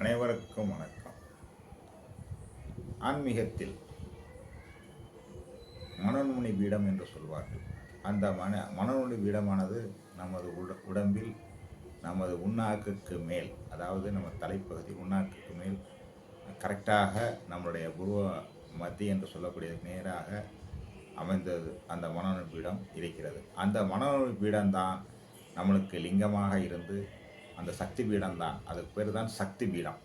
அனைவருக்கும் வணக்கம். ஆன்மீகத்தில் மனநுனி பீடம் என்று சொல்வார்கள். அந்த மன மனநுனி பீடமானது நமது உட உடம்பில் நமது உண்ணாக்குக்கு மேல் அதாவது நம்ம தலைப்பகுதி உண்ணாக்குக்கு மேல் கரெக்டாக நம்மளுடைய குருவ மத்தி என்று சொல்லக்கூடிய நேராக அமைந்தது அந்த மனநுனி பீடம் இருக்கிறது. அந்த மனநுனி பீடம்தான் நம்மளுக்கு லிங்கமாக இருந்து அந்த சக்தி பீடம் தான் அதுக்கு பேர் தான் சக்தி பீடம்.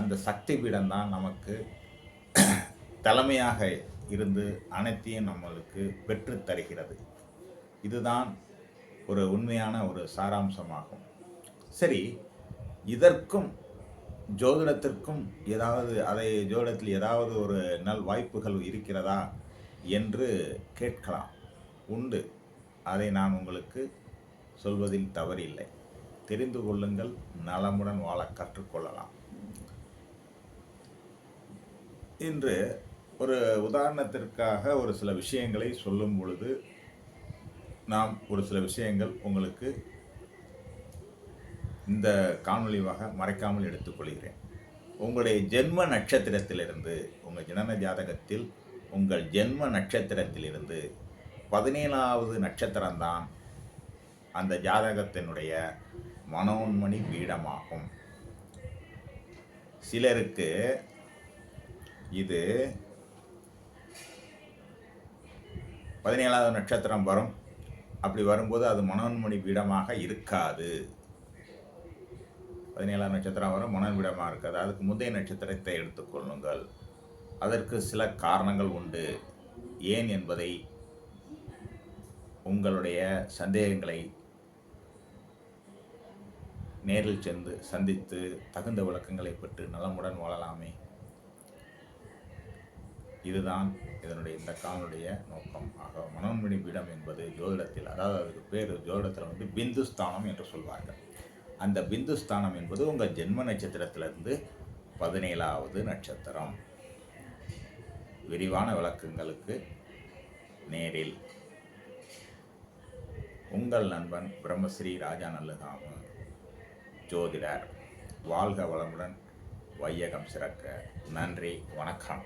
அந்த சக்தி பீடம்தான் நமக்கு தலைமையாக இருந்து அனைத்தையும் நம்மளுக்கு பெற்று தருகிறது. இதுதான் ஒரு உண்மையான ஒரு சாராம்சமாகும். சரி இதற்கும் ஜோதிடத்திற்கும் ஏதாவது அதை ஜோதிடத்தில் ஏதாவது ஒரு நல் வாய்ப்புகள் இருக்கிறதா என்று கேட்கலாம். உண்டு. அதை நான் உங்களுக்கு சொல்வதில் தவறில்லை. தெரிந்து கொள்ளுங்கள் நலமுடன் வாழ கற்றுக்கொள்ளலாம். இன்று ஒரு உதாரணத்திற்காக ஒரு சில விஷயங்களை சொல்லும் பொழுது நாம் ஒரு சில விஷயங்கள் உங்களுக்கு இந்த காணொளிவாக மறைக்காமல் எடுத்துக்கொள்கிறேன். உங்களுடைய ஜென்ம நட்சத்திரத்திலிருந்து உங்கள் ஜனன ஜாதகத்தில் உங்கள் ஜென்ம நட்சத்திரத்திலிருந்து பதினேழாவது நட்சத்திரம்தான் அந்த ஜாதகத்தினுடைய மனோன்மணி பீடமாகும். சிலருக்கு இது பதினேழாவது நட்சத்திரம் வரும். அப்படி வரும்போது அது மனோன்மணி பீடமாக இருக்காது. பதினேழாம் நட்சத்திரம் வரும் மனோன்மீடமாக இருக்காது. அதுக்கு முந்தைய நட்சத்திரத்தை எடுத்துக்கொள்ளுங்கள் அதற்கு சில காரணங்கள் உண்டு. ஏன் என்பதை உங்களுடைய சந்தேகங்களை நேரில் சென்று சந்தித்து தகுந்த விளக்கங்களை பெற்று நலமுடன் வாழலாமே. இதுதான் இதனுடைய இந்த காலனுடைய நோக்கம். ஆக மனோன்மணி பீடம் என்பது ஜோதிடத்தில் அதாவது அதுக்கு பேர் ஜோதிடத்தில் வந்து பிந்துஸ்தானம் என்று சொல்வார்கள். அந்த பிந்துஸ்தானம் என்பது உங்கள் ஜென்ம நட்சத்திரத்திலிருந்து பதினேழாவது நட்சத்திரம். விரிவான விளக்கங்களுக்கு நேரில். உங்கள் நண்பன் பிரம்மஸ்ரீ ராஜா நல்லுகாமு ஜோதிடர் வாழ்க வளமுடன் வையகம் சிறக்க நன்றி வணக்கம்.